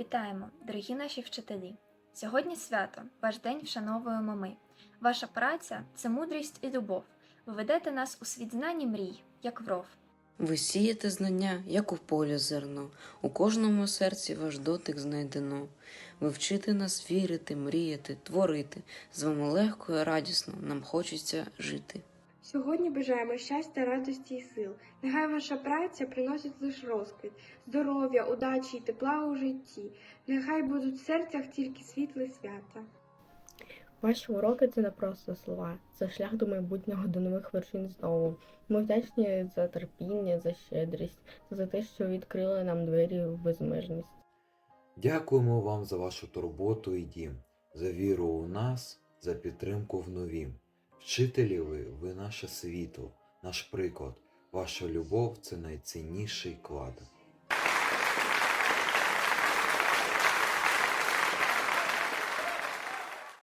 Вітаємо, дорогі наші вчителі! Сьогодні свято, ваш день вшановуємо ми. Ваша праця це мудрість і любов. Ви ведете нас у світ знань і мрій, як вров. Ви сієте знання, як у полі зерно, у кожному серці ваш дотик знайдено. Ви вчите нас вірити, мріяти, творити. З вами легко і радісно нам хочеться жити. Сьогодні бажаємо щастя, радості і сил. Нехай ваша праця приносить лише розквіт, здоров'я, удачі і тепла у житті. Нехай будуть в серцях тільки світле свята. Ваші уроки це не просто слова, це шлях до майбутнього, до нових вершин знову. Ми вдячні за терпіння, за щедрість, за те, що відкрили нам двері в безмежність. Дякуємо вам за вашу турботу і дім, за віру у нас, за підтримку в новім. Вчителі ви, ви наше світло, наш приклад. Ваша любов це найцінніший клад.